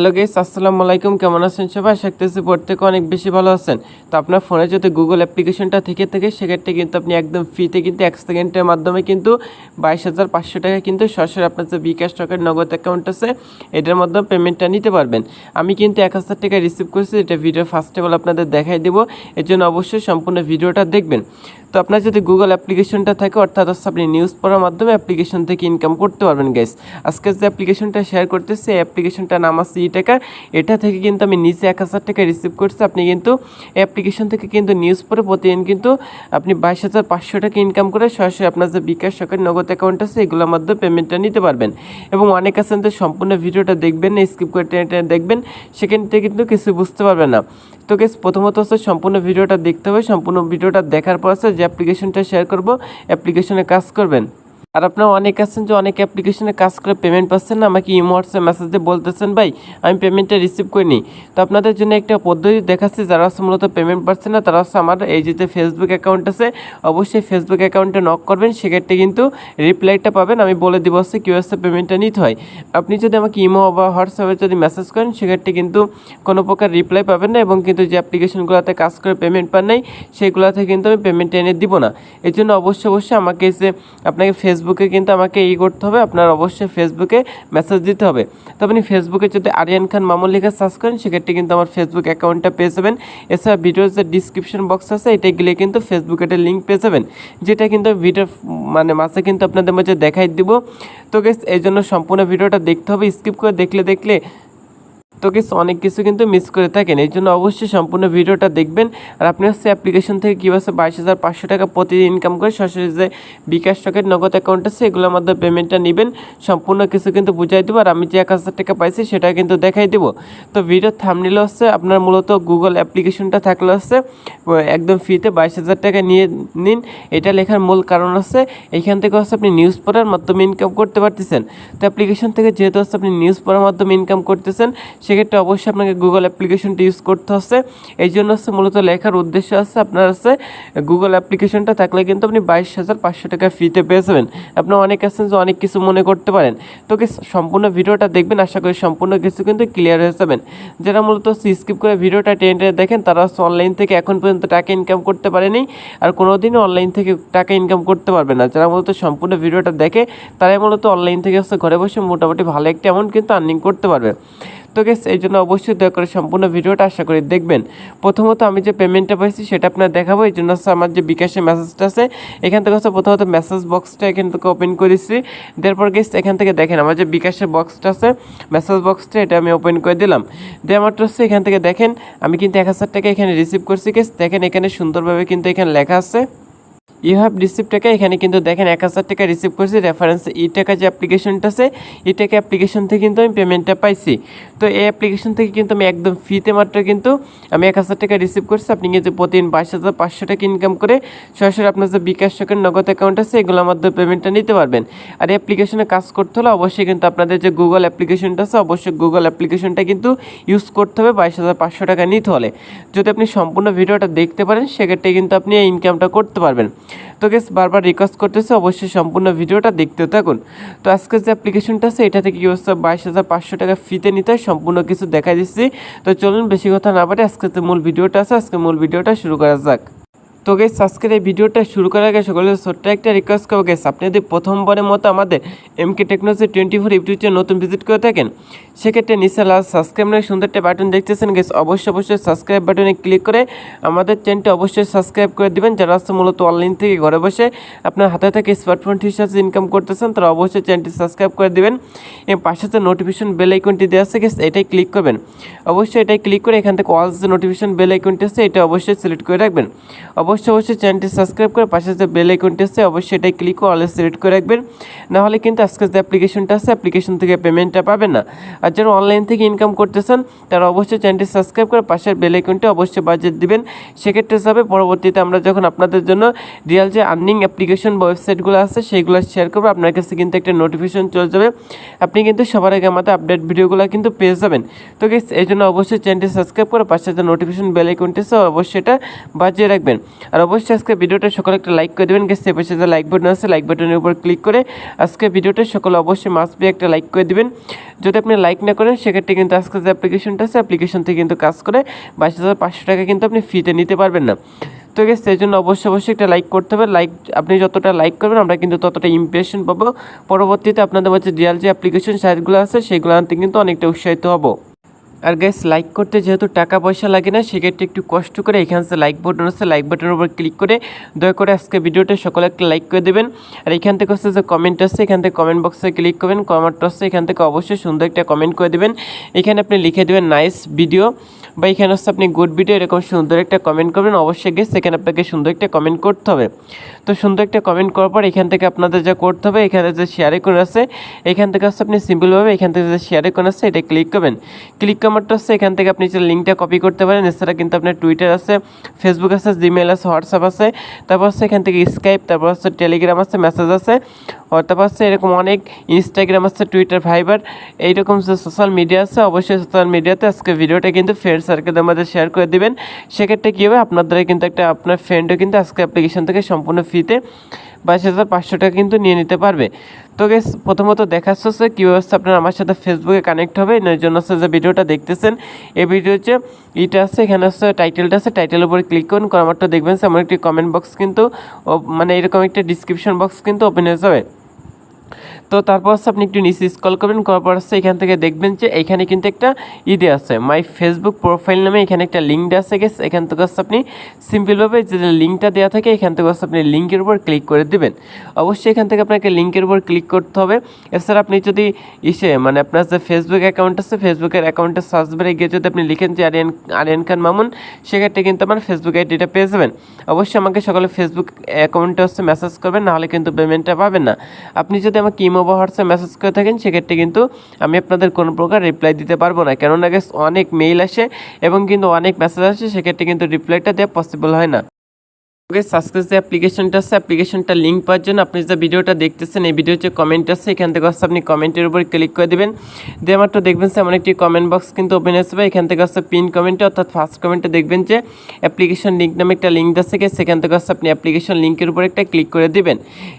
Hello guess আসসালামু আলাইকুম। কেমন আছেন সবাই? আশা করতেছি প্রত্যেকে অনেক বেশি ভালো আছেন। তো আপনার ফোনে যদি গুগল অ্যাপ্লিকেশনটা থেকে থাকে, সেক্ষেত্রে কিন্তু আপনি একদম ফ্রিতে কিন্তু এক সেকেন্ডের মাধ্যমে কিন্তু বাইশ হাজার পাঁচশো টাকা কিন্তু সরাসরি আপনার যে বিকাশ টাকার নগদ অ্যাকাউন্ট আছে, এটার মাধ্যমে পেমেন্টটা নিতে পারবেন। আমি কিন্তু এক হাজার টাকা রিসিভ করেছি, এটা ভিডিও ফার্স্ট অফ আপনাদের দেখাই দেবো। এর জন্য অবশ্যই সম্পূর্ণ ভিডিওটা দেখবেন। তো আপনার যদি গুগল অ্যাপ্লিকেশনটা থাকে, অর্থাৎ হচ্ছে আপনি নিউজ পড়ার মাধ্যমে অ্যাপ্লিকেশন থেকে ইনকাম করতে পারবেন গ্যাস আজকে যে অ্যাপ্লিকেশনটা শেয়ার করতেছি, এই অ্যাপ্লিকেশনটার নাম আছে ই টাকা এটা থেকে কিন্তু আমি নিচে এক হাজার টাকা রিসিভ করছি। আপনি কিন্তু অ্যাপ্লিকেশন থেকে কিন্তু নিউজ পড়ে প্রতিদিন কিন্তু আপনি বাইশ হাজার পাঁচশো টাকা ইনকাম করে সরাসরি আপনার যে বিকাশ সরকারি নগদ অ্যাকাউন্ট আছে, এগুলোর মাধ্যমে পেমেন্টটা নিতে পারবেন। এবং অনেক আছেন তো সম্পূর্ণ ভিডিওটা দেখবেন না স্কিপ করে টেনে টেনে দেখবেন, সেখান থেকে কিন্তু কিছু বুঝতে পারবেন না। তো গেস প্রথমত হচ্ছে সম্পূর্ণ ভিডিওটা দেখতে হবে। সম্পূর্ণ ভিডিওটা দেখার পর আছে যে অ্যাপ্লিকেশনটা শেয়ার করব অ্যাপ্লিকেশনে কাজ করবেন। আর আপনারা অনেক আছেন যে অনেক অ্যাপ্লিকেশনে কাজ করে পেমেন্ট পাচ্ছেন না, আমাকে ইমো, হোয়াটসঅ্যাপ মেসেজ দিয়ে বলতেছেন, ভাই, আমি পেমেন্টটা রিসিভ করিনি। তো আপনাদের জন্য একটা পদ্ধতি দেখাচ্ছি, যারা হচ্ছে মূলত পেমেন্ট পাচ্ছে না, তারা হচ্ছে আমার এই যে ফেসবুক অ্যাকাউন্ট আছে, অবশ্যই ফেসবুক অ্যাকাউন্টে নক করবেন, সেক্ষেত্রে কিন্তু রিপ্লাইটা পাবেন। আমি বলে দিব হচ্ছে কী হচ্ছে পেমেন্টটা নিতে হয়। আপনি যদি আমাকে ইমো বা হোয়াটসঅ্যাপে যদি মেসেজ করেন, সেক্ষেত্রে কিন্তু কোনো প্রকার রিপ্লাই পাবেন না এবং কিন্তু যে অ্যাপ্লিকেশনগুলোতে কাজ করে পেমেন্ট পান নাই সেইগুলোতে কিন্তু আমি পেমেন্ট এনে দিব না। এর জন্য অবশ্যই অবশ্যই আমাকে এসে আপনাকে ফেসবুকে কিন্তু আমাকে ই করতে হবে। আপনার অবশ্যই ফেসবুকে মেসেজ দিতে হবে। তো আপনি ফেসবুকে যদি আরিয়ান খান মামুল লিখে সার্চ করেন, সেক্ষেত্রে কিন্তু আমার ফেসবুক অ্যাকাউন্টটা পেয়ে যাবেন। এছাড়া ভিডিওর যে ডিসক্রিপশন বক্স আছে, এটা গেলে কিন্তু ফেসবুকে একটা লিঙ্ক পেয়ে যাবেন, যেটা কিন্তু ভিডিও মানে মাসে কিন্তু আপনাদের মাঝে দেখাই দিব। তো গেস এই জন্য সম্পূর্ণ ভিডিওটা দেখতে হবে। স্কিপ করে দেখলে দেখলে তো কিছু অনেক কিছু কিন্তু মিস করে থাকেন। এই জন্য অবশ্যই সম্পূর্ণ ভিডিওটা দেখবেন। আর আপনি হচ্ছে অ্যাপ্লিকেশন থেকে কীভাবে বাইশ হাজার পাঁচশো টাকা প্রতিদিন ইনকাম করে সরাসরি যে বিকাশ টকের নগদ অ্যাকাউন্ট আছে, এগুলোর মধ্যে পেমেন্টটা নেবেন। সম্পূর্ণ কিছু কিন্তু বুঝাই দেবো। আর আমি যে এক হাজার টাকা পাইছি, সেটা কিন্তু দেখাই দেবো। তো ভিডিও থামনিল হচ্ছে আপনার মূলত গুগল অ্যাপ্লিকেশনটা থাকলে হচ্ছে একদম ফ্রিতে বাইশ হাজার টাকা নিয়ে নিন। এটা লেখার মূল কারণ হচ্ছে এইখান থেকে হচ্ছে আপনি নিউজ পড়ার মাধ্যমে ইনকাম করতে পারতেছেন। তো অ্যাপ্লিকেশন থেকে যেহেতু হচ্ছে আপনি নিউজ পড়ার মাধ্যমে ইনকাম করতেছেন সেক্ষেত্রে অবশ্যই আপনাকে গুগল অ্যাপ্লিকেশনটা ইউজ করতে হচ্ছে। এই জন্য হচ্ছে মূলত লেখার উদ্দেশ্য আছে আপনার হচ্ছে গুগল অ্যাপ্লিকেশনটা থাকলে কিন্তু আপনি বাইশ হাজার পাঁচশো টাকা ফ্রিতে পেয়ে যাবেন। আপনার অনেক আছেন যে অনেক কিছু মনে করতে পারেন। তো সম্পূর্ণ ভিডিওটা দেখবেন, আশা করি সম্পূর্ণ কিছু কিন্তু ক্লিয়ার হয়ে যাবেন। যারা মূলত স্কিপ করে ভিডিওটা টেনে টেনে দেখেন, তারা হচ্ছে অনলাইন থেকে এখন পর্যন্ত টাকা ইনকাম করতে পারেনি আর কোনো দিনও অনলাইন থেকে টাকা ইনকাম করতে পারবে না। যারা মূলত সম্পূর্ণ ভিডিওটা দেখে, তারাই মূলত অনলাইন থেকে হচ্ছে ঘরে বসে মোটামুটি ভালো একটা অ্যামাউন্ট কিন্তু আর্নিং করতে পারবে। তো গেস এই জন্য অবশ্যই দয়া করে সম্পূর্ণ ভিডিওটা আশা করি দেখবেন। প্রথমত আমি যে পেমেন্টটা পাইছি, সেটা আপনার দেখাবো। এই জন্য আমার যে বিকাশের মেসেজটা আছে, এখান থেকে হচ্ছে প্রথমত মেসেজ বক্সটা এখান থেকে ওপেন করেছি তারপর গেস এখান থেকে দেখেন আমার যে বিকাশের বক্সটা আছে মেসেজ বক্সটা এটা আমি ওপেন করে দিলাম। দেওয়া মাত্র হচ্ছে এখান থেকে দেখেন, আমি কিন্তু এক হাজার টাকা এখানে রিসিভ করছি গেস দেখেন এখানে সুন্দরভাবে কিন্তু এখানে লেখা আছে। ইউ হ্যাভ রিসিভ টাকা, এখানে কিন্তু দেখেন এক হাজার টাকা রিসিভ করেছি রেফারেন্স ই টাকা যে অ্যাপ্লিকেশনটা আছে ই টাকা অ্যাপ্লিকেশন থেকে কিন্তু আমি পেমেন্টটা পাইছি। তো এই অ্যাপ্লিকেশন থেকে কিন্তু আমি একদম ফ্রিতে মাত্র কিন্তু আমি এক হাজার টাকা রিসিভ করছি। আপনি কিন্তু প্রতিদিন বাইশ হাজার পাঁচশো টাকা ইনকাম করে সরাসরি আপনার যে বিকাশ শখের নগদ অ্যাকাউন্ট আছে, এগুলোর মাধ্যমে পেমেন্টটা নিতে পারবেন। আর অ্যাপ্লিকেশনে কাজ করতে হলে অবশ্যই কিন্তু আপনাদের যে গুগল অ্যাপ্লিকেশনটা আছে, অবশ্যই গুগল অ্যাপ্লিকেশনটা কিন্তু ইউজ করতে হবে, বাইশ হাজার পাঁচশো টাকা নিতে হলে। যদি আপনি সম্পূর্ণ ভিডিওটা দেখতে পারেন, সেক্ষেত্রে কিন্তু আপনি এই ইনকামটা করতে পারবেন। তো গেস বারবার রিকোয়েস্ট করতেছে, অবশ্যই সম্পূর্ণ ভিডিওটা দেখতে থাকুন। তো আজকে যে অ্যাপ্লিকেশনটা আছে, এটা থেকে কি হচ্ছে বাইশ হাজার পাঁচশো টাকা ফিতে নিতে হয়, সম্পূর্ণ কিছু দেখা দিচ্ছি। তো চলুন, বেশি কথা না পারে আজকে যে মূল ভিডিওটা আছে, আজকে মূল ভিডিওটা শুরু করা যাক। তো গেস আজকের এই ভিডিওটা শুরু করার আগে সকলের ছোট্ট একটা রিকোয়েস্ট করব গেস আপনি যদি প্রথমবারের মতো আমাদের M K technology twenty four YouTube নতুন ভিজিট করে থাকেন, সেক্ষেত্রে নিচে লাস্ট সাবস্ক্রাইব নামে সুন্দর একটা বাটন দেখতেছেন গেস অবশ্যই অবশ্যই সাবস্ক্রাইব বাটনে ক্লিক করে আমাদের চ্যানেলটা অবশ্যই সাবস্ক্রাইব করে দিবেন। যারা হচ্ছে মূলত অনলাইন থেকে ঘরে বসে আপনার হাতে থেকে স্মার্টফোন হিসাবে ইনকাম করতেছেন, তারা অবশ্যই চ্যানেলটি সাবস্ক্রাইব করে দিবেন। এবং পাশে যে নোটিফিকেশন বেল আইকনটি দেওয়া আছে গেস এটাই ক্লিক করবেন। অবশ্যই এটাই ক্লিক করে এখান থেকে অল যে নোটিফিকেশন বেল আইকনটি আছে, এটা অবশ্যই সিলেক্ট করে রাখবেন। অবশ্যই অবশ্যই চ্যানেলটি সাবস্ক্রাইব করে পাশে যে বেল আইকনটি আছে, অবশ্যই এটাই ক্লিক করে অল সিলেক্ট করে রাখবেন। নাহলে কিন্তু আজকে যে অ্যাপ্লিকেশনটা আছে অ্যাপ্লিকেশন থেকে পেমেন্টটা পাবেন না। আর যারা অনলাইন থেকে ইনকাম করতেছেন, তারা অবশ্যই চ্যানেলটি সাবস্ক্রাইব করে পাশের বেল আইকনটি অবশ্যই বাজেট দিবেন। সেক্ষেত্রে যাবে পরবর্তীতে আমরা যখন আপনাদের জন্য রিয়াল যে আর্নিং অ্যাপ্লিকেশন ওয়েবসাইটগুলো আছে সেইগুলো শেয়ার করব, আপনার কাছে কিন্তু একটা নোটিফিকেশন চলে যাবে। আপনি কিন্তু সবার আগে আমাদের আপডেট ভিডিওগুলো কিন্তু পেয়ে যাবেন। তো এই জন্য অবশ্যই চ্যানেলটি সাবস্ক্রাইব করে পাশে যে নোটিফিকেশন বেল আইকনটি আছে, অবশ্যই এটা বাজিয়ে রাখবেন। আর অবশ্যই আজকে ভিডিওটা সকলে একটা লাইক করে দেবেন গেছে পাশে যে লাইক বাটন আছে লাইক বাটনের উপর ক্লিক করে আজকে ভিডিওটা সকলে অবশ্যই মাস্ট বি একটা লাইক করে দিবেন। যদি আপনি লাইক না করেন, সেক্ষেত্রে কিন্তু আজকে যে অ্যাপ্লিকেশনটা আছে অ্যাপ্লিকেশন থেকে কিন্তু কাজ করে বাইশ হাজার পাঁচশো টাকা কিন্তু আপনি ফ্রিতে নিতে পারবেন না। তো গেছে সেই জন্য অবশ্যই অবশ্যই একটা লাইক করতে হবে। লাইক আপনি যতটা লাইক করবেন, আমরা কিন্তু ততটা ইমপ্রেশন পাবো। পরবর্তীতে আপনাদের মধ্যে রিয়াল যে অ্যাপ্লিকেশন সাইটগুলো আছে, সেগুলো আনতে কিন্তু অনেকটা উৎসাহিত হব। আর গ্যাস লাইক করতে যেহেতু টাকা পয়সা লাগে না, সেক্ষেত্রে একটু কষ্ট করে এখান থেকে লাইক বাটন আছে লাইক বাটনের উপর ক্লিক করে দয়া করে আজকে ভিডিওটা সকলে একটা লাইক করে দেবেন। আর এখান থেকে হচ্ছে যে কমেন্ট আছে, এখান থেকে কমেন্ট বক্সে ক্লিক করবেন। কমেন্ট আছে এখান থেকে অবশ্যই সুন্দর একটা কমেন্ট করে দেবেন। এখানে আপনি লিখে দেবেন নাইস ভিডিও বা এখানে হচ্ছে আপনি গুড ভিডিও এরকম সুন্দর একটা কমেন্ট করবেন, অবশ্যই গেস সেখানে আপনাকে সুন্দর একটা কমেন্ট করতে হবে। তো সুন্দর একটা কমেন্ট করার পর এখান থেকে আপনাদের যা করতে হবে, এখানে যে শেয়ারে কোন আছে, এখান থেকে হচ্ছে আপনি সিম্পলভাবে এখান থেকে যে শেয়ারে কোন আছে, এটা ক্লিক করবেন। ক্লিক করারটা হচ্ছে এখান থেকে আপনি যে লিঙ্কটা কপি করতে পারেন, এছাড়া কিন্তু আপনার টুইটার আছে ফেসবুক আছে জিমেল আছে হোয়াটসঅ্যাপ আছে, তারপর হচ্ছে এখান থেকে স্কাইপ তারপর হচ্ছে টেলিগ্রাম আছে মেসেজ আছে তারপর হচ্ছে এরকম অনেক ইনস্টাগ্রাম আছে টুইটার ফাইবার এইরকম যে সোশ্যাল মিডিয়া আছে, অবশ্যই সোশ্যাল মিডিয়াতে আজকে ভিডিওটা কিন্তু ফ্রেন্ড সার্কেলের মধ্যে শেয়ার করে দিবেন। সেক্ষেত্রে কী হবে? আপনার দ্বারা কিন্তু একটা, আপনার ফ্রেন্ডও কিন্তু আজকে অ্যাপ্লিকেশন থেকে সম্পূর্ণ ফ্রিতে বাইশ হাজার পাঁচশো টাকা কিন্তু নিয়ে নিতে পারবে। তো গেস প্রথমত দেখাচ্ছে হচ্ছে কীভাবে হচ্ছে আপনার আমার সাথে ফেসবুকে কানেক্ট হবে। এর জন্য হচ্ছে যে ভিডিওটা দেখতেছেন, এই ভিডিও হচ্ছে ইটা আছে, এখানে হচ্ছে টাইটেলটা আছে। টাইটেলের উপরে ক্লিক করুন করামারটা দেখবেন যে আমার একটি কমেন্ট বক্স কিন্তু মানে এরকম একটা ডিসক্রিপশন বক্স কিন্তু ওপেন হয়ে যাবে। তো তারপর হচ্ছে আপনি একটু নিচে স্কল করবেন, করার পর হচ্ছে এখান থেকে দেখবেন যে এখানে কিন্তু একটা ইদে আছে। মাই ফেসবুক প্রোফাইল নামে এখানে একটা লিঙ্ক দেওয়া আছে গেছে এখান থেকে হচ্ছে আপনি সিম্পলভাবে যে লিঙ্কটা দেওয়া থাকে, এখান থেকে হচ্ছে আপনি লিঙ্কের উপর ক্লিক করে দেবেন। অবশ্যই এখান থেকে আপনাকে লিঙ্কের উপর ক্লিক করতে হবে। এছাড়া আপনি যদি ইসে মানে আপনার যে ফেসবুক অ্যাকাউন্ট আছে ফেসবুকের অ্যাকাউন্টে সার্চ বারে গিয়ে যদি আপনি লিখেন যে আরিয়ান আরিয়ান খান মামুন, সেক্ষেত্রে কিন্তু আমার ফেসবুক আইডিটা পেয়ে যাবেন। অবশ্যই আমাকে সকালে ফেসবুক অ্যাকাউন্টে হচ্ছে মেসেজ করবেন, নাহলে কিন্তু পেমেন্টটা পাবেন না। আপনি যদি আমাকে ইমো বা হোয়াটসঅ্যাপ মেসেজ করে থাকেন, সেক্ষেত্রে কিন্তু আমি আপনাদের কোনো প্রকার রিপ্লাই দিতে পারব না। কেননা অনেক মেইল আসে এবং কিন্তু অনেক মেসেজ আসে, সেক্ষেত্রে কিন্তু রিপ্লাইটা দেওয়া পসিবল হয় না। ওকে সাবস্ক্রাইব যে অ্যাপ্লিকেশনটা আছে অ্যাপ্লিকেশনটা লিঙ্ক পাওয়ার জন্য আপনি যে ভিডিওটা দেখতেছেন, এই ভিডিও হচ্ছে কমেন্ট আছে, এখান থেকে হচ্ছে আপনি কমেন্টের উপর ক্লিক করে দেবেন। দিয়ে মাত্র দেখবেন যে এমন একটি কমেন্ট বক্স কিন্তু ওপেন আসবে এখান থেকে আসছে পিন কমেন্টে অর্থাৎ ফার্স্ট কমেন্টে দেখবেন যে অ্যাপ্লিকেশন লিঙ্ক নামে একটা লিঙ্ক আছে সেখান থেকে আসছে আপনি অ্যাপ্লিকেশন লিঙ্কের উপর একটা ক্লিক করে দিবেন।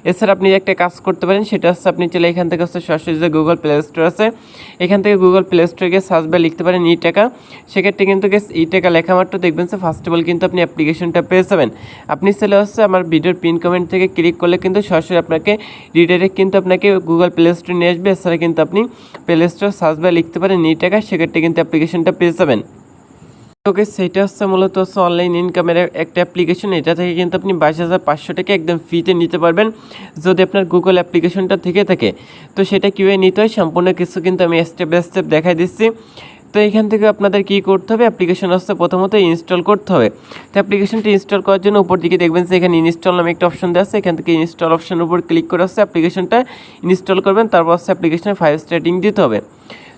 এছাড়া আপনি একটা কাজ করতে পারেন, সেটা হচ্ছে আপনি চলে এখান থেকে হচ্ছে সরাসরি যে গুগল প্লে স্টোর আছে, এখান থেকে গুগল প্লে স্টোরে গিয়ে সার্চ বা লিখতে পারেন ই টাকা। সেক্ষেত্রে কিন্তু ই টাকা লেখা মাত্র দেখবেন যে ফার্স্ট অফ অল কিন্তু আপনি অ্যাপ্লিকেশনটা পেয়ে যাবেন। আপনি চলে হচ্ছে আমার ভিডিওর পিন কমেন্ট থেকে ক্লিক করলে কিন্তু সরাসরি আপনাকে রিডাইরেক্ট কিন্তু আপনাকে গুগল প্লে স্টোরে নিয়ে আসবে। এছাড়া কিন্তু আপনি প্লে স্টোর সার্চ বা লিখতে পারেন ই টাকা সেক্ষেত্রে কিন্তু অ্যাপ্লিকেশনটা পেয়ে যাবেন। ওকে সেটা হচ্ছে মূলত হচ্ছে অনলাইন ইনকামের একটা অ্যাপ্লিকেশন এটা থেকে কিন্তু আপনি বাইশ হাজার পাঁচশো টাকা একদম ফ্রিতে নিতে পারবেন, যদি আপনার গুগল অ্যাপ্লিকেশনটা থেকে থাকে। তো সেটা কীভাবে নিতে হয়, সম্পূর্ণ কিছু কিন্তু আমি স্টেপ বাই স্টেপ দেখাই দিচ্ছি। তো এখান থেকে আপনাদের কী করতে হবে? অ্যাপ্লিকেশন হচ্ছে প্রথমত ইনস্টল করতে হবে। তো অ্যাপ্লিকেশনটি ইনস্টল করার জন্য উপর দিকে দেখবেন যে এখানে ইনস্টল নামে একটা অপশন দেওয়া আছে। এখান থেকে ইনস্টল অপশনের উপর ক্লিক করে হচ্ছে অ্যাপ্লিকেশনটা ইনস্টল করবেন। তারপর হচ্ছে অ্যাপ্লিকেশনে ফাইভ স্টার্টিং দিতে হবে।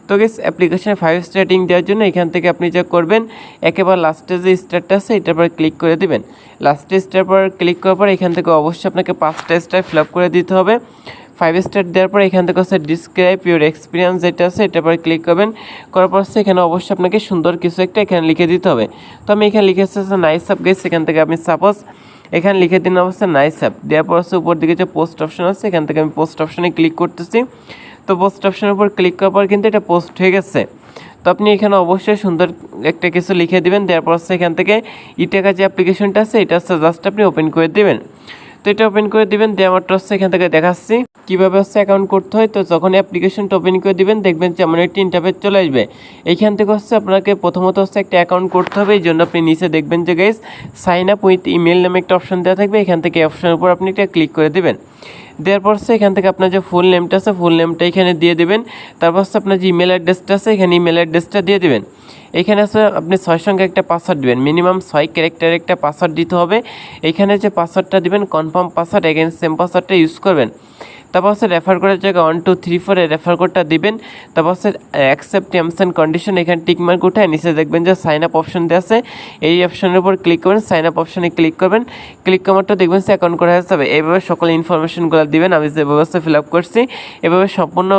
তো গেস অ্যাপ্লিকেশনে ফাইভ স্টার্টিং দেওয়ার জন্য এখান থেকে আপনি যা করবেন, একেবারে লাস্টে যে স্টারটা আছে, এটার পর ক্লিক করে দিবেন। লাস্টে স্টার পর ক্লিক করার পর এখান থেকে অবশ্যই আপনাকে পাঁচটা স্টার ফিল আপ করে দিতে হবে। ফাইভ স্টার দেওয়ার পর এখান থেকে হচ্ছে ডিসক্রাইব ইউর এক্সপিরিয়েন্স যেটা আছে, এটার পর ক্লিক করবেন। করার পর এখানে অবশ্যই আপনাকে সুন্দর কিছু একটা এখানে লিখে দিতে হবে। তো আমি এখানে লিখে এসেছে নাইস আপ গেস এখান থেকে আমি সাপোজ এখানে লিখে দিন অবশ্যই নাইস অ্যাপ দেওয়ার পর হচ্ছে উপর দিকে যে পোস্ট অপশন আছে, এখান থেকে আমি পোস্ট অপশনে ক্লিক করতেছি। তো পোস্ট অপশনের উপর ক্লিক করার পর কিন্তু এটা পোস্ট হয়ে গেছে। তো আপনি এখানে অবশ্যই সুন্দর একটা কিছু লিখে দেবেন। দেওয়ার পর হচ্ছে এখান থেকে ই টাকা যে অ্যাপ্লিকেশনটা আছে, এটা হচ্ছে জাস্ট আপনি ওপেন করে দেবেন। তো এটা ওপেন করে দিবেন, দিয়ে আমার হচ্ছে এখান থেকে দেখাচ্ছি। কীভাবে হচ্ছে অ্যাকাউন্ট করতে হয়, তো যখন অ্যাপ্লিকেশনটা ওপেন করে দিবেন, দেখবেন যে আমার একটি ইন্টারভেট চলে আসবে। এইখান থেকে হচ্ছে আপনাকে প্রথমত হচ্ছে একটা অ্যাকাউন্ট করতে হবে এই জন্য আপনি নিচে দেখবেন যে guys sign up with email নামে একটা অপশন দেওয়া থাকবে, এখান থেকে অপশনের উপর আপনি এটা ক্লিক করে দেবেন। দেওয়ার পর হচ্ছে এখান থেকে আপনার যে ফুল নেমটা আছে ফুল নেমটা এখানে দিয়ে দেবেন। তারপর হচ্ছে আপনার যে ইমেল অ্যাড্রেসটা আছে, এখানে ইমেল অ্যাড্রেসটা দিয়ে দেবেন। এখানে আছে আপনি ছয় সঙ্গে একটা পাসওয়ার্ড দেবেন। মিনিমাম ছয় ক্যারেক্টার একটা পাসওয়ার্ড দিতে হবে। এখানে যে পাসওয়ার্ডটা দেবেন কনফার্ম পাসওয়ার্ড এগেন সেম পাসওয়ার্ডটা ইউজ করবেন। তারপর হচ্ছে রেফার করার জায়গায় ওয়ান টু থ্রি ফোরে রেফার কোডটা দিবেন। তারপর হচ্ছে অ্যাকসেপ্ট টার্মস অ্যান্ড কন্ডিশন এখানে টিকমার্ক উঠায়, নিচে দেখবেন যে সাইন আপ অপশন দেওয়া আছে। এই অপশনের উপর ক্লিক করবেন সাইন আপ অপশনে ক্লিক করবেন। ক্লিক করারটা দেখবেন সে অ্যাকাউন্ট করা হয়ে যাবে। এইভাবে সকল ইনফরমেশনগুলো দিবেন, আমি যে ব্যবস্থা ফিল আপ করছি, এভাবে সম্পূর্ণ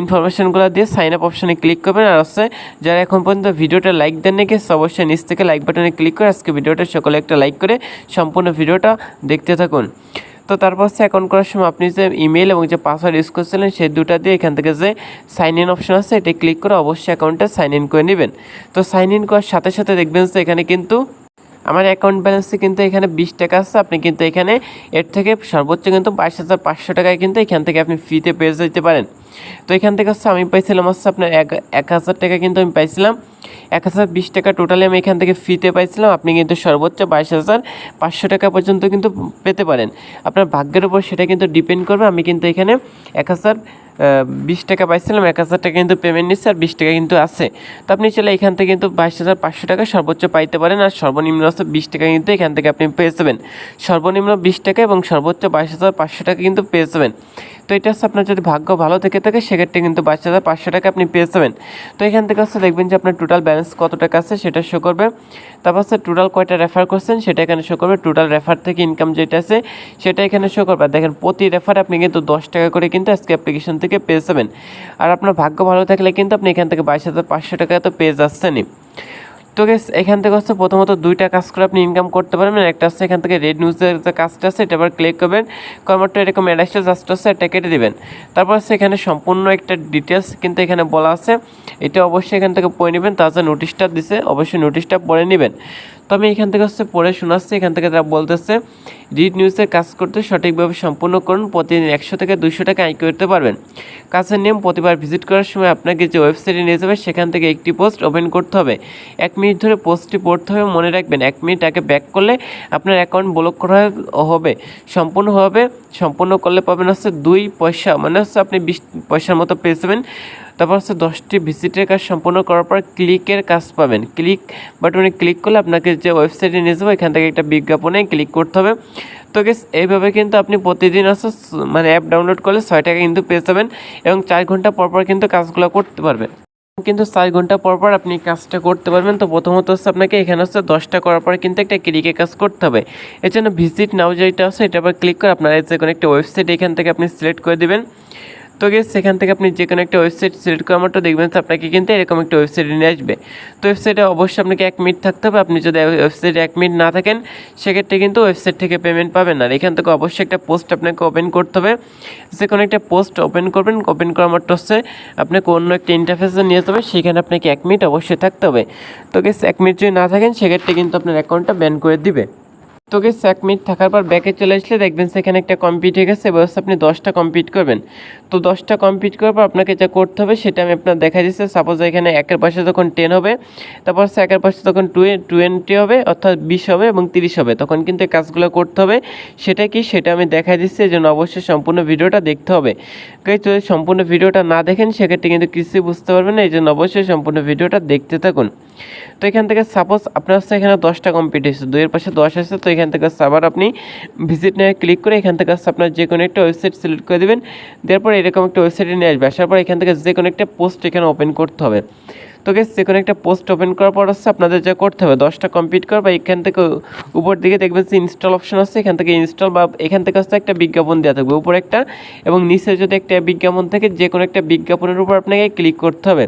ইনফরমেশনগুলো দিয়ে সাইন আপ অপশনে ক্লিক করবেন। আর হচ্ছে, যারা এখন পর্যন্ত ভিডিওটা লাইক দেন নাকি অবশ্যই নিচ থেকে লাইক বাটনে ক্লিক করে আজকে ভিডিওটা সকলে একটা লাইক করে সম্পূর্ণ ভিডিওটা দেখতে থাকুন। তো তারপর হচ্ছে অ্যাকাউন্ট করার সময় আপনি যে ইমেল এবং যে পাসওয়ার্ড ইউজ করছিলেন, সেই দুটা দিয়ে এখান থেকে যে সাইন ইন অপশন আছে, এটি ক্লিক করে অবশ্যই অ্যাকাউন্টে সাইন ইন করে নেবেন। তো সাইন ইন করার সাথে সাথে দেখবেন যে এখানে কিন্তু আমার অ্যাকাউন্ট ব্যালেন্সে কিন্তু এখানে বিশ টাকা আছে। আপনি কিন্তু এখানে এর থেকে সর্বোচ্চ কিন্তু বাইশ হাজার পাঁচশো টাকায় কিন্তু এখান থেকে আপনি ফ্রিতে পেয়ে যেতে পারেন। তো এখান থেকে হচ্ছে আমি পাইছিলাম হচ্ছে আপনার এক এক হাজার টাকা কিন্তু আমি পাইছিলাম। এক হাজার বিশ টাকা টোটালি আমি এখান থেকে ফ্রিতে পাইছিলাম। আপনি কিন্তু সর্বোচ্চ বাইশ হাজার পাঁচশো টাকা পর্যন্ত কিন্তু পেতে পারেন। আপনার ভাগ্যের উপর সেটা কিন্তু ডিপেন্ড করবে। আমি কিন্তু এখানে এক হাজার বিশ টাকা পাইছিলাম, এক হাজার টাকা কিন্তু পেমেন্ট নিচ্ছে আর বিশ টাকা কিন্তু আছে। তো আপনি চলে এখান থেকে কিন্তু বাইশ হাজার পাঁচশো টাকা সর্বোচ্চ পাইতে পারেন আর সর্বনিম্ন আছে বিশ টাকা কিন্তু এখান থেকে আপনি পেয়ে যাবেন। সর্বনিম্ন বিশ টাকা এবং সর্বোচ্চ বাইশ হাজার পাঁচশো টাকা কিন্তু পেয়ে যাবেন। তো এটা হচ্ছে আপনার যদি ভাগ্য ভালো থেকে থাকে, সেক্ষেত্রে কিন্তু বাইশ হাজার পাঁচশো টাকা আপনি পেয়ে যাবেন। তো এখান থেকে হচ্ছে দেখবেন যে আপনার টোটাল ব্যালেন্স কত টাকা আছে সেটা শো করবে। তারপর হচ্ছে টোটাল কয়টা রেফার করছেন সেটা এখানে শো করবে। টোটাল রেফার থেকে ইনকাম যেটা আছে সেটা এখানে শো করবে। দেখেন, প্রতি রেফার আপনি কিন্তু দশ টাকা করে কিন্তু আজকে অ্যাপ্লিকেশন থেকে পেয়ে যাবেন। আর আপনার ভাগ্য ভালো থাকলে কিন্তু আপনি এখান থেকে বাইশ হাজার পাঁচশো টাকা তো পেয়ে যাচ্ছেনই। তো গেস এখান থেকে হচ্ছে প্রথমত দুইটা কাজ করে আপনি ইনকাম করতে পারবেন একটা হচ্ছে এখান থেকে রেড নিউজের যে কাজটা আছে এটা আবার ক্লিক করবেন কর্মটা এরকম অ্যাডাসটা জাস্ট হচ্ছে এটা কেটে দেবেন। তারপর হচ্ছে এখানে সম্পূর্ণ একটা ডিটেলস কিন্তু এখানে বলা আছে, এটা অবশ্যই এখান থেকে পড়ে নেবেন তার যে নোটিশটা দিছে, অবশ্যই নোটিশটা পড়ে নেবেন। তো আমি এখান থেকে হচ্ছে পড়ে শোনাচ্ছি। এখান থেকে তারা বলতেছে, রিড নিউজের কাজ করতে সঠিকভাবে সম্পূর্ণ করুন। প্রতিদিন একশো থেকে দুশো টাকা আয় করতে পারবেন। কাজের নিয়ম প্রতিবার ভিজিট করার সময় আপনাকে যে ওয়েবসাইটে নিয়ে যাবে, সেখান থেকে একটি পোস্ট ওপেন করতে হবে। এক মিনিট ধরে পোস্টটি পড়তে হবে, মনে রাখবেন, এক মিনিট আগে ব্যাক করলে আপনার অ্যাকাউন্ট ব্লক করা হবে। সম্পূর্ণ হবে, সম্পূর্ণ করলে পাবেন হচ্ছে দুই পয়সা। মানে হচ্ছে আপনি বিশ পয়সার মতো পেয়ে যাবেন। তারপর হচ্ছে দশটি ভিজিটের কাজ সম্পূর্ণ করার পর ক্লিকের কাজ পাবেন। ক্লিক বাটনে ক্লিক করলে আপনাকে যে ওয়েবসাইটে নিয়ে যাব, এখান থেকে একটা বিজ্ঞাপনে ক্লিক করতে হবে। তো গেস এইভাবে কিন্তু আপনি প্রতিদিন হচ্ছে মানে অ্যাপ ডাউনলোড করলে ছয় টাকা কিন্তু পেয়ে যাবেন এবং চার ঘণ্টা পর পর কিন্তু কাজগুলো করতে পারবেন। কিন্তু চার ঘণ্টা পর পর আপনি কাজটা করতে পারবেন। তো প্রথমত হচ্ছে আপনাকে এখানে হচ্ছে দশটা করার পর কিন্তু একটা ক্লিকে কাজ করতে হবে। এর জন্য ভিজিট নাও যেটা আছে এটা আবার ক্লিক করে আপনার যে কোনো একটা ওয়েবসাইট এখান থেকে আপনি সিলেক্ট করে দেবেন। তো গেস সেখান থেকে আপনি যে কোনো একটা ওয়েবসাইট সিলেক্ট করার মতো দেখবেন আপনাকে কিন্তু এরকম একটা ওয়েবসাইটে নিয়ে আসবে। তো ওয়েবসাইটে অবশ্যই আপনাকে এক মিনিট থাকতে হবে। আপনি যদি ওয়েবসাইটে এক মিনিট না থাকেন, সেক্ষেত্রে কিন্তু ওয়েবসাইট থেকে পেমেন্ট পাবেন না। এখান থেকে অবশ্যই একটা পোস্ট আপনাকে ওপেন করতে হবে। যে কোনো একটা পোস্ট ওপেন করবেন ওপেন করার মতো হচ্ছে আপনাকে অন্য একটা ইন্টারফেসে নিয়ে যাবে সেখানে আপনাকে এক মিনিট অবশ্যই থাকতে হবে। তো গেস এক মিনিট যদি না থাকেন, সেক্ষেত্রে কিন্তু আপনার অ্যাকাউন্টটা ব্যান করে দিবে। তো গেস এক মিনিট থাকার পর ব্যাকে চলে আসলে দেখবেন সেখানে একটা কমপ্লিট হয়ে গেছে এবার আপনি দশটা কমপ্লিট করবেন। তো দশটা কমপ্লিট করার পর আপনাকে যা করতে হবে সেটা আমি আপনার দেখা দিচ্ছি। সাপোজ এখানে একের পাশে যখন টেন হবে, তারপর একের পাশে তখন টুয়ে টোয়েন্টি হবে, অর্থাৎ বিশ হবে এবং তিরিশ হবে। তখন কিন্তু কাজগুলো করতে হবে। সেটা কি? সেটা আমি দেখা দিচ্ছি জন্য অবশ্যই সম্পূর্ণ ভিডিওটা দেখতে হবে। যদি সম্পূর্ণ ভিডিওটা না দেখেন, সেক্ষেত্রে কিন্তু কিছুই বুঝতে পারবেন না, এই জন্য অবশ্যই সম্পূর্ণ ভিডিওটা দেখতে থাকুন। তো এখান থেকে সাপোজ আপনার এখানে দশটা কমপ্লিট হয়েছে, দুইয়ের পাশে দশ আছে, তো এখান থেকে আবার আপনি ভিজিট নিয়ে ক্লিক করে এখান থেকে আপনার যে কোনো একটা ওয়েবসাইট সিলেক্ট করে দেবেন। দেওয়ার পর এরকম একটা ওয়েবসাইটে নিয়ে আসবে। আসার পর এখান থেকে যে কোনো একটা পোস্ট এখানে ওপেন করতে হবে। তো গেস যে কোনো একটা পোস্ট ওপেন করার পর হচ্ছে আপনাদের যা করতে হবে, দশটা কমপ্লিট কর বা এখান থেকে উপর দিকে দেখবেন যে ইনস্টল অপশন আছে। এখান থেকে ইনস্টল বা এখান থেকে হচ্ছে একটা বিজ্ঞাপন দেওয়া থাকবে উপরে একটা। এবং নিচে যদি একটা বিজ্ঞাপন থেকে, যে কোনো একটা বিজ্ঞাপনের উপর আপনাকে ক্লিক করতে হবে।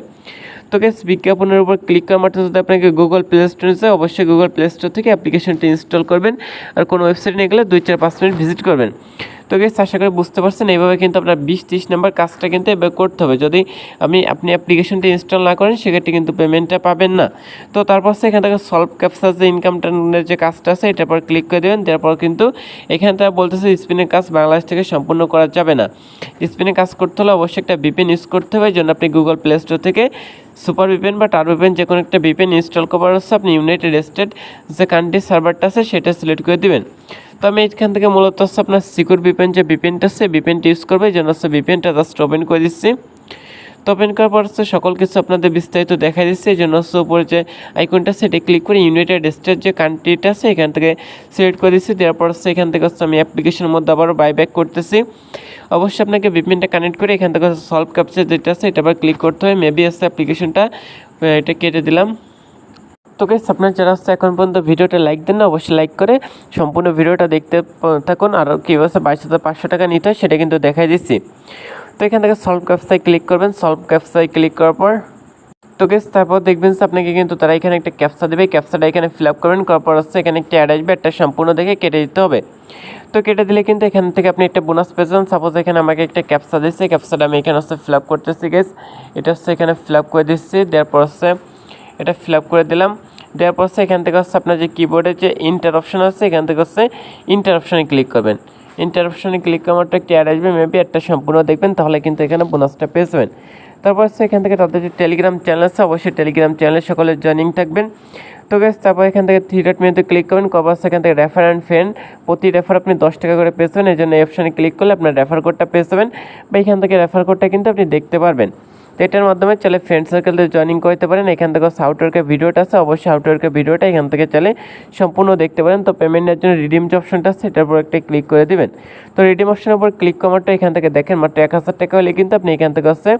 তো বিজ্ঞাপনের উপর ক্লিক করার মাত্র যদি আপনাকে গুগল প্লে স্টোরে যায় অবশ্যই গুগল প্লে স্টোর থেকে অ্যাপ্লিকেশনটি ইনস্টল করবেন। আর কোনো ওয়েবসাইট নিয়ে গেলে দুই চার পাঁচ মিনিট ভিজিট করবেন। তো গেস আশা করি বুঝতে পারছেন, এইভাবে কিন্তু আপনার বিশ ত্রিশ নাম্বার কাজটা কিন্তু এভাবে করতে হবে। যদি আমি আপনি অ্যাপ্লিকেশনটি ইনস্টল না করেন, সেক্ষেত্রে কিন্তু পেমেন্টটা পাবেন না। তো তারপর এখান থেকে সলভ ক্যাপসার যে ইনকাম ইনকামটা যে কাজটা আছে, এটার পর ক্লিক করে দেবেন। তারপর কিন্তু এখানে তারা বলতেছে স্পিনের কাজ বাংলাদেশ থেকে সম্পূর্ণ করা যাবে না। স্পিনের কাজ করতে হলে অবশ্যই একটা বিপিন ইউজ করতে হবে। জন্য আপনি গুগল প্লে স্টোর থেকে সুপার ভিপেন বা টার ভিপেন যে কোনো একটা ভিপেন ইনস্টল করার হচ্ছে। আপনি ইউনাইটেড স্টেট যে কান্ট্রি সার্ভারটা আছে, সেটা সিলেক্ট করে দিবেন। তো আমি এখান থেকে মূলত হচ্ছে আপনার সিকিউর বিপেন যে ভিপেনটা আছে ভিপেনটা ইউজ করবে, এই জন্য হচ্ছে ভিপেনটা জাস্ট ওপেন করে দিচ্ছি। তো ওপেন করার পর হচ্ছে সকল কিছু আপনাদের বিস্তারিত দেখা দিচ্ছে, এই জন্য হচ্ছে উপরে যে আইকনটা সেটা ক্লিক করে ইউনাইটেড স্টেট যে কান্ট্রিটা আছে, এখান থেকে সিলেক্ট করে দিচ্ছি, দেওয়ার পর হচ্ছে এখান থেকে হচ্ছে আমি অ্যাপ্লিকেশনের মধ্যে আবারও বাইব্যাক করতেছি। অবশ্যই আপনাকে ভিপিএনটা কানেক্ট করে এখান থেকে সলভ ক্যাপচার যেটা আছে, এটা আবার ক্লিক করতে হয় মেবি আছে অ্যাপ্লিকেশনটা এটা কেটে দিলাম। তো গাইস আপনার যারা হচ্ছে এখন পর্যন্ত ভিডিওটা লাইক দেন না, অবশ্যই লাইক করে সম্পূর্ণ ভিডিওটা দেখতে থাকুন। আর কীভাবে বাইশ হাজার পাঁচশো টাকা নিতে হয়, সেটা কিন্তু দেখাই দিচ্ছি। তো এখান থেকে সলভ ক্যাপসাই ক্লিক করবেন। সলভ ক্যাপসাই ক্লিক করার পর তো গেস তারপর দেখবেন আপনাকে কিন্তু তারা এখানে একটা ক্যাপসা দেবে। ক্যাপসাটা এখানে ফিল আপ করবেন, করার পর হচ্ছে এখানে একটা অ্যাড আসবে একটা সম্পূর্ণ দেখে কেটে দিতে হবে। তো কেটে দিলে কিন্তু এখান থেকে আপনি একটা বোনাস পেয়েছেন সাপোজ এখানে আমাকে একটা ক্যাপসা দিচ্ছে ক্যাপসাটা আমি এখানে হচ্ছে ফিল আপ করতেছি গেস এটা হচ্ছে এখানে ফিল আপ করে দিচ্ছি। দেওয়ার পর হচ্ছে এটা ফিল করে দিলাম। দেওয়ার পর এখান থেকে হচ্ছে আপনার যে কিবোর্ডে যে ইন্টার অপশন আছে, এখান থেকে হচ্ছে ইন্টার অপশানে ক্লিক করবেন। ইন্টার অপশনে ক্লিক করার একটি অ্যাড আসবে মেবি একটা সম্পূর্ণ দেখবেন, তাহলে কিন্তু এখানে বোনাসটা পেয়ে যাবেন। তারপর হচ্ছে এখান থেকে তাদের যে টেলিগ্রাম চ্যানেল আছে, অবশ্যই টেলিগ্রাম চ্যানেলে সকলে জয়েনিং থাকবেন। তো গ্যাস তারপর এখান থেকে থ্রি ডট মেনুতে ক্লিক করবেন কবার সেখান থেকে রেফার অ্যান্ড ফ্রেন্ড প্রতি রেফার আপনি দশ টাকা করে পেয়ে যাবেন, এই জন্য অপশানে ক্লিক করলে আপনার রেফার কোডটা পেয়ে যাবেন। বা এখান থেকে রেফার কোডটা কিন্তু আপনি দেখতে পারবেন। এটার মাধ্যমে চলে ফ্রেন্ড সার্কেলতে জয়েনিং করতে পারেন। এখান থেকে সাউটওয়ার্কের ভিডিওটা আছে, অবশ্যই সাউটওয়ার্কের ভিডিওটা এখান থেকে চলে সম্পূর্ণ দেখতে পারেন। তো পেমেন্টের জন্য রিডিম যে অপশনটা আছে, সেটার উপর একটা ক্লিক করে দিবেন। তো রিডিম অপশনের উপর ক্লিক করাটা এখান থেকে দেখেন, মাত্র এক হাজার টাকা হলে কিন্তু আপনি এখান থেকে হচ্ছে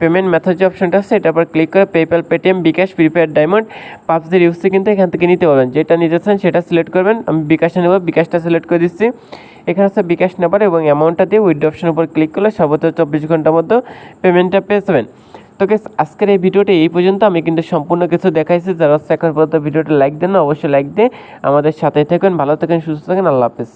পেমেন্ট মেথড যে অপশনটা আছে এটার উপর ক্লিক করে PayPal Paytm bKash prepare diamond পাবজির ইউসি কিন্তু এখান থেকে নিতে পারবেন। যেটা নিতে চান সেটা সিলেক্ট করবেন। আমি বিকাশে নেব বিকাশটা সিলেক্ট করে দিচ্ছি। এখানে হচ্ছে বিকাশ নাম্বার এবং অ্যামাউন্টটা দিয়ে উইথ অপশনের উপর ক্লিক করলে সর্বোচ্চ চব্বিশ ঘণ্টার মধ্যে পেমেন্টটা পেয়ে যাবেন। তো গেস আজকের এই ভিডিওটা এই পর্যন্ত। আমি কিন্তু সম্পূর্ণ কিছু দেখাইছি। যারা হচ্ছে এখন পর্যন্ত ভিডিওটা লাইক দেন অবশ্যই লাইক দিয়ে আমাদের সাথে থাকেন। ভালো থাকেন, সুস্থ থাকেন। আল্লাহ হাফেজ।